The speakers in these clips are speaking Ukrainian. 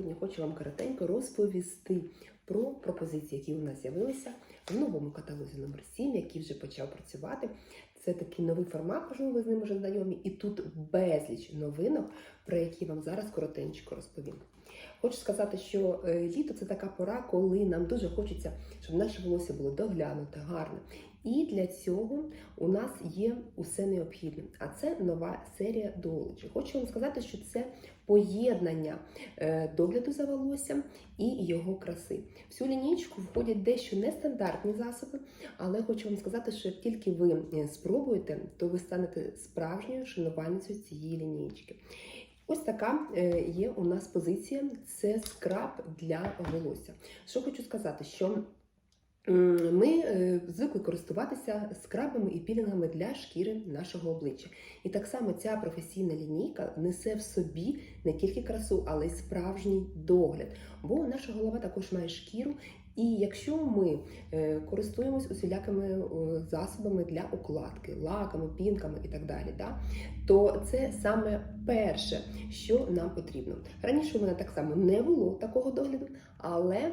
сьогодні хочу вам коротенько розповісти про пропозиції, які у нас з'явилися в новому каталозі номер 7 який вже почав працювати. Це такий новий формат, можливо, ви з ним вже знайомі, і тут безліч новинок, про які вам зараз коротенько розповім. Хочу сказати, що е, літо це така пора, коли нам дуже хочеться, щоб наше волосся було доглянуте, гарне. І для цього у нас є усе необхідне. А це нова серія догледжі. Хочу вам сказати, що це поєднання е, догляду за волоссям і його краси. В цю лінійку входять дещо нестандартні засоби, але хочу вам сказати, що як тільки ви е, спробуєте, то ви станете справжньою шанувальницею цієї лінійки. Ось така е, є у нас позиція: це скраб для волосся. Що хочу сказати, що ми е, звикли користуватися скрабами і пілінгами для шкіри нашого обличчя. І так само ця професійна лінійка несе в собі не тільки красу, але й справжній догляд. Бо наша голова також має шкіру. І якщо ми е, користуємось усілякими е, засобами для укладки, лаками, пінками і так далі, да, то це саме перше, що нам потрібно. Раніше у мене так само не було такого догляду, але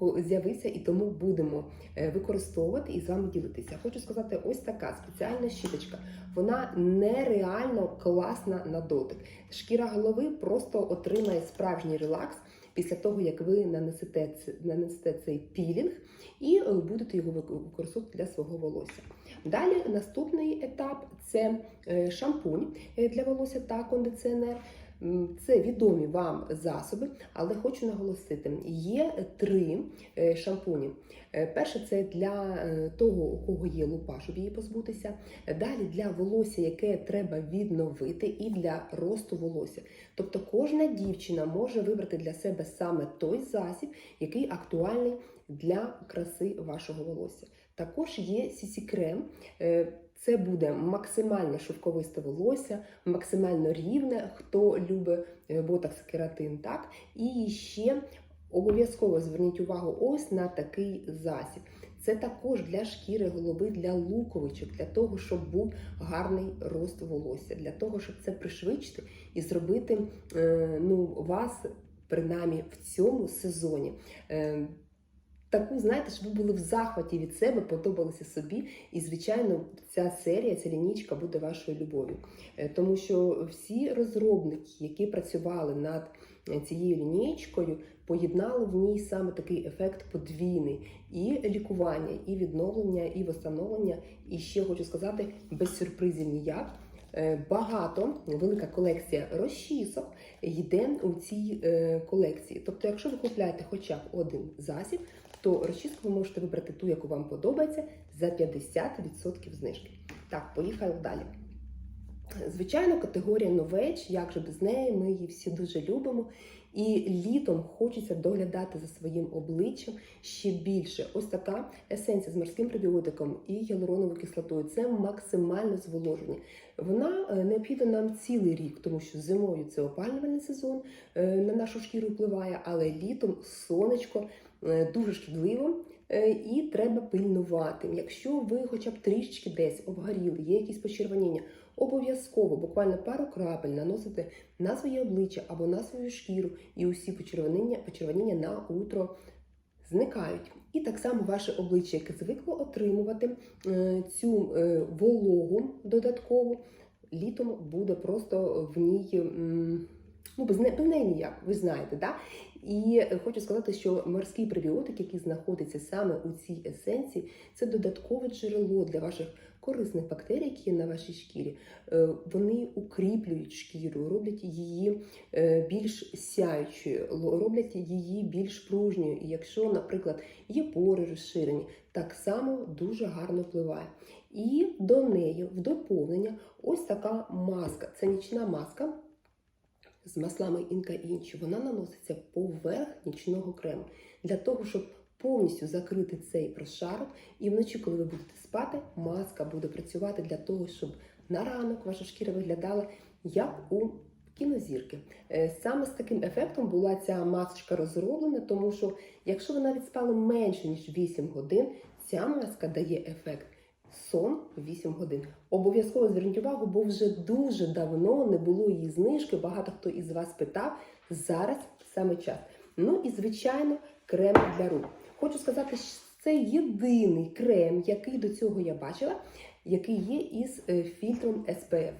з'явився і тому будемо е, використовувати і з вами ділитися. Хочу сказати, ось така спеціальна щіточка. Вона нереально класна на дотик. Шкіра голови просто отримає справжній релакс після того, як ви нанесете, нанесете цей пілінг і е, будете його використовувати для свого волосся. Далі наступний етап це е, шампунь для волосся та кондиціонер. Це відомі вам засоби, але хочу наголосити: є три е, шампуні. Е, Перше це для е, того, у кого є лупа, щоб її позбутися. Далі для волосся, яке треба відновити, і для росту волосся. Тобто кожна дівчина може вибрати для себе саме той засіб, який актуальний для краси вашого волосся. Також є cc крем Е, Це буде максимально шовковисте волосся, максимально рівне, хто любить е, ботокс кератин, так? І ще обов'язково зверніть увагу ось на такий засіб. Це також для шкіри голови, для луковичок, для того, щоб був гарний рост волосся, для того, щоб це пришвидшити і зробити е, ну, вас принаймні в цьому сезоні. Таку, знаєте, щоб ви були в захваті від себе, подобалися собі. І, звичайно, ця серія, ця лінійка буде вашою любов'ю. Е, Тому що всі розробники, які працювали над е, цією лінійкою, поєднали в ній саме такий ефект подвійний: і лікування, і відновлення, і восстановлення. І ще хочу сказати, без сюрпризів ніяк. Е, Багато велика колекція розчісок йде у цій колекції. Тобто, якщо ви купляєте хоча б один засіб, то розчіску ви можете вибрати ту, яку вам подобається, за 50% знижки. Так, поїхали далі. Звичайно, категорія новеч, як же без неї, ми її всі дуже любимо. І літом хочеться доглядати за своїм обличчям ще більше. Ось така есенція з морським пробіотиком і гіалуроновою кислотою це максимально зволоження. Вона е, необхідна нам цілий рік, тому що зимою це опалювальний сезон е, на нашу шкіру впливає, але літом сонечко дуже шкідливо. е, І треба пильнувати. Якщо ви хоча б трішечки десь обгоріли, є якісь почервоніння, обов'язково буквально пару крапель наносите на своє обличчя або на свою шкіру, і усі почервоніння, почервоніння на утро зникають. І так само ваше обличчя, яке звикло отримувати е, цю е, вологу додаткову, літом буде просто в ній. Ну, без неї ніяк, ви знаєте, да? І хочу сказати, що морський пребіотик, який знаходиться саме у цій есенції, це додаткове джерело для ваших корисних бактерій, які є на вашій шкірі. Е, Вони укріплюють шкіру, роблять її е, більш сяючою, роблять її більш пружньою. І якщо, наприклад, є пори розширені, так само дуже гарно впливає. І до неї в доповнення ось така маска. Це нічна маска з маслами інка інчі. Вона наноситься поверх нічного крему для того, щоб повністю закрити цей прошарок. І вночі, коли ви будете спати, маска буде працювати для того, щоб на ранок ваша шкіра виглядала як у кінозірки. Е, Саме з таким ефектом була ця масочка розроблена, тому що якщо ви навіть спали менше ніж 8 годин, ця маска дає ефект. Сон 8 годин. Обов'язково зверніть увагу, бо вже дуже давно не було її знижки. Багато хто із вас питав, зараз саме час. Ну і звичайно, крем для рук. Хочу сказати, що це єдиний крем, який до цього я бачила, який є із е, фільтром SPF.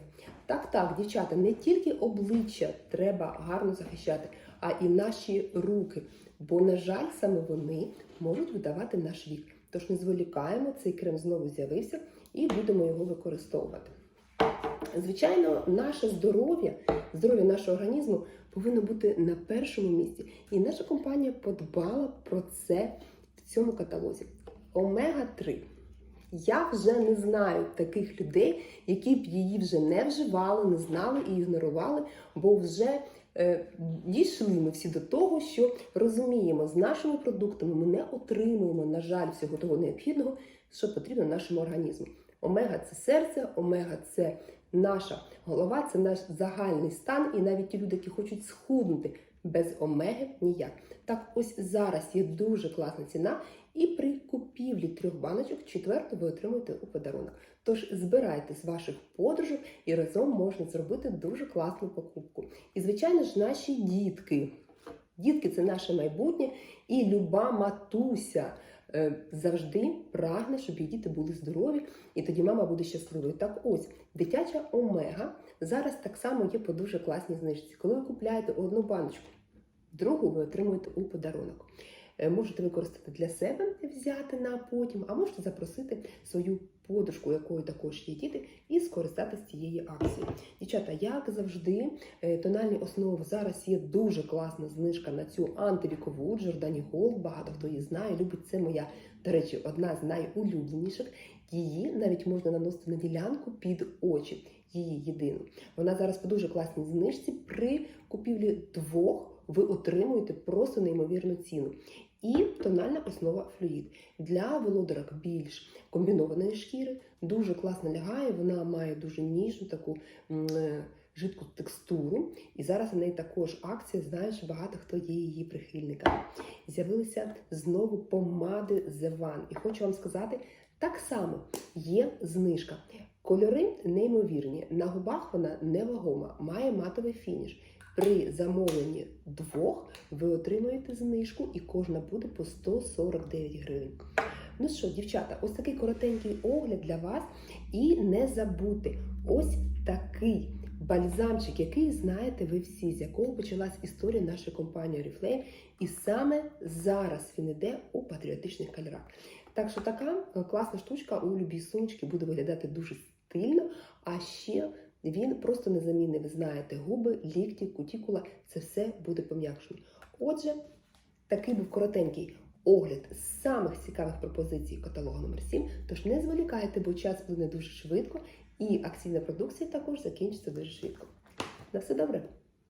Так, так, дівчата, не тільки обличчя треба гарно захищати, а і наші руки. Бо, на жаль, саме вони можуть видавати наш вік. Тож не зволікаємо, цей крем знову з'явився і будемо його використовувати. Звичайно, наше здоров'я, здоров'я нашого організму повинно бути на першому місці. І наша компанія подбала про це в цьому каталозі. Омега-3. Я вже не знаю таких людей, які б її вже не вживали, не знали і ігнорували, бо вже дійшли ми всі до того, що розуміємо, з нашими продуктами ми не отримуємо, на жаль, всього того необхідного, що потрібно нашому організму. Омега це серце, омега це наша голова, це наш загальний стан, і навіть ті люди, які хочуть схуднути без омеги, ніяк. Так, ось зараз є дуже класна ціна, і при купівлі трьох баночок четверту ви отримуєте у подарунок. Тож збирайте з ваших подорожок і разом можна зробити дуже класну покупку. І, звичайно ж, наші дітки. Дітки це наше майбутнє, і люба матуся е, завжди прагне, щоб її діти були здорові, і тоді мама буде щасливою. Так ось, дитяча омега зараз так само є по дуже класній знижці. Коли ви купляєте одну баночку, другу ви отримуєте у подарунок. Е, Можете використати для себе, взяти на потім, а можете запросити свою подружку, якою також є діти, і скористатися цієї акції. Дівчата, як завжди, е, тональні основи зараз є дуже класна знижка на цю антивікову Джордані Голд. Багато хто її знає, любить це моя, до речі, одна з найулюбленіших. Її навіть можна наносити на ділянку під очі. Її єдину. Вона зараз по дуже класній знижці. При купівлі двох ви отримуєте просто неймовірну ціну. І тональна основа флюїд для володарок більш комбінованої шкіри, дуже класно лягає. Вона має дуже ніжну таку е, жидку текстуру. І зараз у неї також акція. Знаєш, багато хто є її прихильниками. З'явилися знову помади The One. І хочу вам сказати, так само є знижка. Кольори неймовірні. На губах вона невагома, має матовий фініш. При замовленні двох ви отримаєте знижку, і кожна буде по 149 гривень. Ну що, дівчата, ось такий коротенький огляд для вас. І не забудьте, ось такий бальзамчик, який знаєте ви всі, з якого почалась історія нашої компанії Oriflame. І саме зараз він іде у патріотичних кольорах. Так що така е, класна штучка у любій сумочці буде виглядати дуже стильно, а ще він просто незамінний. Ви знаєте, губи, лікті, кутікула це все буде пом'якшено. Отже, такий був коротенький огляд самих цікавих пропозицій каталогу номер 7 Тож не зволікайте, бо час плине дуже швидко, і акційна продукція також закінчиться дуже швидко. На все добре!